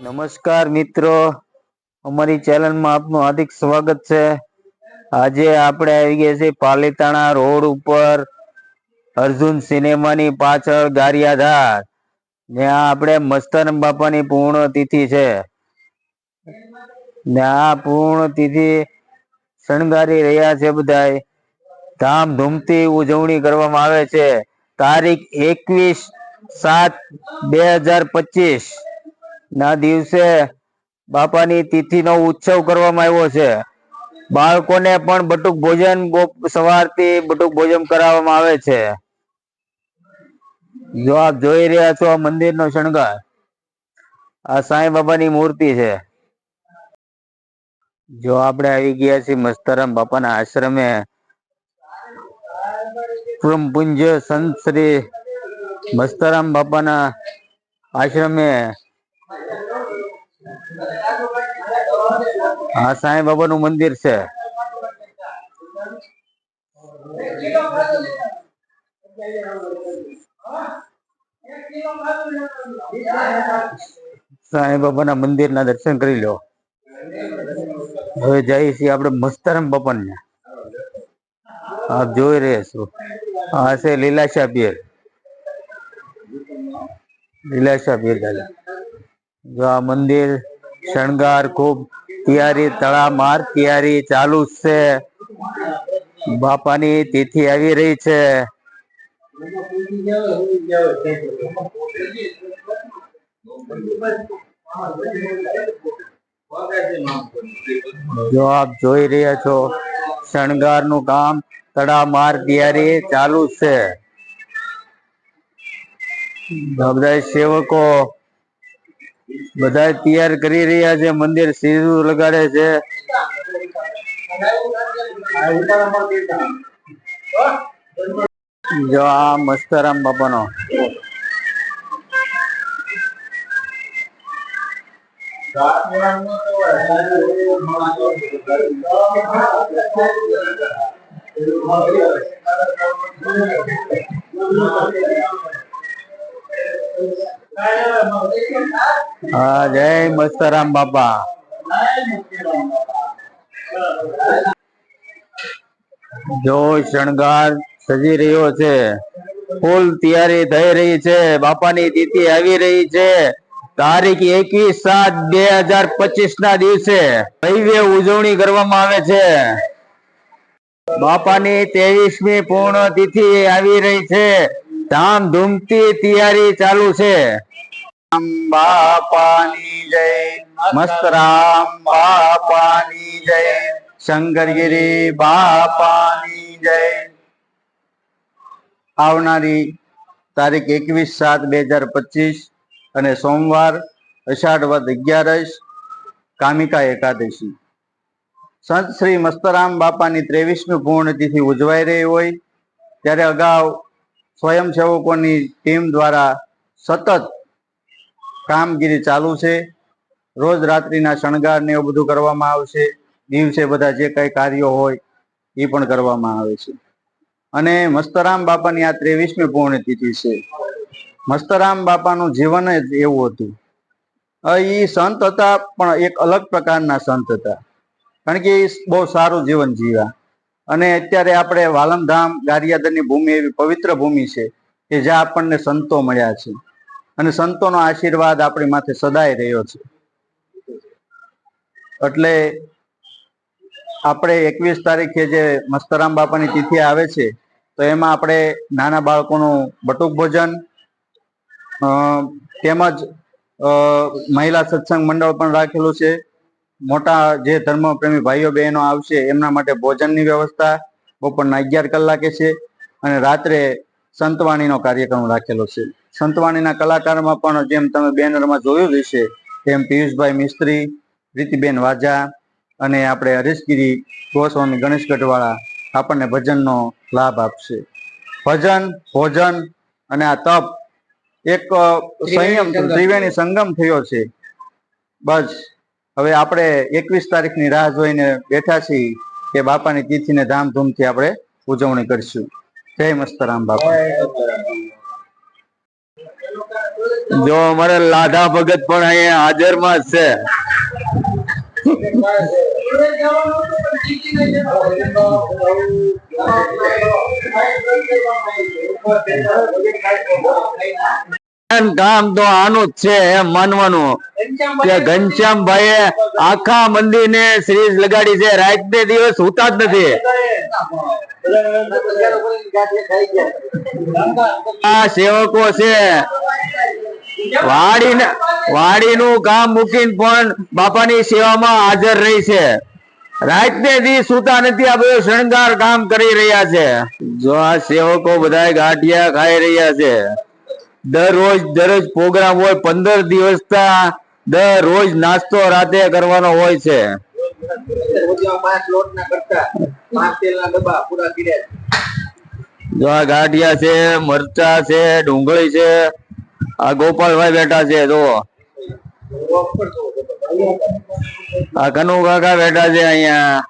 નમસ્કાર મિત્રો. અમારી ચેનલમાં આપનું હાર્દિક સ્વાગત છે. આજે આપણે આવી ગયા છીએ પાલીતાણા રોડ ઉપર અર્જુન સિનેમાની પાછળ ગારિયાધાર. જ્યાં આપણે મસ્તન બાપાની પૂર્ણ તિથિ છે. ને આ પૂર્ણ તિથિ શણગારી રહ્યા છે બધાય ધામધૂમથી ઉજવણી કરવામાં આવે છે. તારીખ એકવીસ સાત બે હજાર પચીસ. ના દિવસે બાપાની તિથિનો ઉત્સવ કરવામાં આવ્યો છે. બાળકોને પણ બટુક ભોજન સવારથી બટુક ભોજન કરાવવામાં આવે છે. જો આપ જોઈ રહ્યા છો આ મંદિરનો શણગાર, આ સાંઈ બાબાની મૂર્તિ છે. જો આપણે આવી ગયા છીએ મસ્તરામ બાપાના આશ્રમે પૂજ્ય સંત શ્રી મસ્તરામ બાપાના આશ્રમે આ સાંઈ બાબાનું મંદિર છે. સાંઈ બાબાના મંદિરના દર્શન કરી લો હવે જઈએ છીએ આપણે મસ્તરામ બાપાને. આપ જોઈ રહ્યા છો. આ છે લીલાશા પીર લીલાશા પીર ગાલે. મંદિર, શણગાર ખૂબ તૈયારી તડામાર તૈયારી ચાલુ છે. બાપાની તિથિ આવી રહી છે. જો આપ જોઈ રહ્યા છો શણગારનું કામ તડામાર તૈયારી ચાલુ છે. સેવકો બધા તૈયાર કરી રહ્યા છે મંદિર સીધું લગાડે છે. જો આ મસ્તરામ બાપાનો. હા, જય મસ્તરામ બાપા. જો શણગાર સજી રહ્યો છે, ફૂલ તૈયારી થઈ રહી છે, બાપાની તિથિ આવી રહી છે, તારીખ એકવીસ સાત બે હજાર પચીસ ના દિવસે ભવ્ય ઉજવણી કરવામાં આવે છે. બાપાની તેવીસમી પૂર્ણ તિથિ આવી રહી છે, ધામધૂમથી તૈયારી ચાલુ છે. બાપાની જય, મસ્ત રામ બાપાની જય, શંકરગીરી બાપાની જય. આવનારી તારીખ એકવીસ સાત બે હજાર પચીસ અને સોમવાર અષાઢ વદ અગિયારસ કામિકા એકાદશી. સંત શ્રી મસ્તરામ બાપાની ત્રેવીસમી પૂર્ણતિથિ ઉજવાઈ રહી હોય, ત્યારે અગાઉ સ્વયંસેવકોની ટીમ દ્વારા સતત કામગીરી ચાલુ છે. રોજ રાત્રિના શણગાર ને એવું બધું કરવામાં આવશે. દિવસે બધા જે કઈ કાર્યો હોય એ પણ કરવામાં આવે છે. અને મસ્તરામ બાપાની આ ત્રેવીસમી પૂર્ણતિથિ છે. મસ્તરામ બાપાનું જીવન જ એવું હતું. એ સંત હતા, પણ એક અલગ પ્રકારના સંત હતા. કારણ કે એ બહુ સારું જીવન જીવ્યા. અને અત્યારે આપણે વાલમધામ ગારિયાદરની ભૂમિ એવી પવિત્ર ભૂમિ છે કે જ્યાં આપણને સંતો મળ્યા છે. અને સંતોનો આશીર્વાદ આપણી માથે સદાય રહ્યો છે. એટલે આપણે એકવીસ તારીખે જે મસ્તરામ બાપાની તિથિ આવે છે, તો એમાં આપણે નાના બાળકોનું બટુક ભોજન તેમજ મહિલા સત્સંગ મંડળ પણ રાખેલું છે. મોટા જે ધર્મપ્રેમી ભાઈઓ બહેનો આવશે, એમના માટે ભોજનની વ્યવસ્થા, બપોરના અગિયાર કલાકે છે, અને રાત્રે સંતવાણીનો કાર્યક્રમ રાખેલો છે. સંતવાણીના કલાકારમાં પણ જેમ તમે બેનરમાં જોયું જ હશે તેમ પિયુષભાઈ મિસ્ત્રી પ્રીતિબેન વાજા અને આપણે હરીશગીરી ગોસ્વામી ગણેશ ગઢવાળા આપણને ભજનનો લાભ આપશે. ભજન ભોજન અને આ તપ એક સંયમ ત્રિવેણી સંગમ થયો છે. બસ હવે આપણે એકવીસ તારીખની રાહ જોઈને બેઠા છીએ કે બાપાની તિથિને ધામધૂમથી આપણે ઉજવણી કરીશું. જય મસ્તરામ બાપા. જો અમારે લાધા ભગત પણ અહીંયા હાજરમાં છે. કામ તો આનું જ છે, એમ માનવાનું. કે ઘનશ્યામભાઈએ આખા મંદિર ને શ્રીજ લગાડી છે રાત ને દિવસ હોતા જ નથી. આ સેવકો છે. શણગાર કામ કરી રહ્યા છે. જો આ સેવકો બધા ગાંઠિયા ખાઈ રહ્યા છે. દરરોજ દરરોજ પ્રોગ્રામ હોય, પંદર દિવસ દરરોજ નાસ્તો રાતે કરવાનો હોય છે. જો આ ગાંઠિયા છે, મરચા છે, ડુંગળી છે આ ગોપાલભાઈ બેઠા છે જો આ કનુ કાકા બેઠા છે અહીંયા.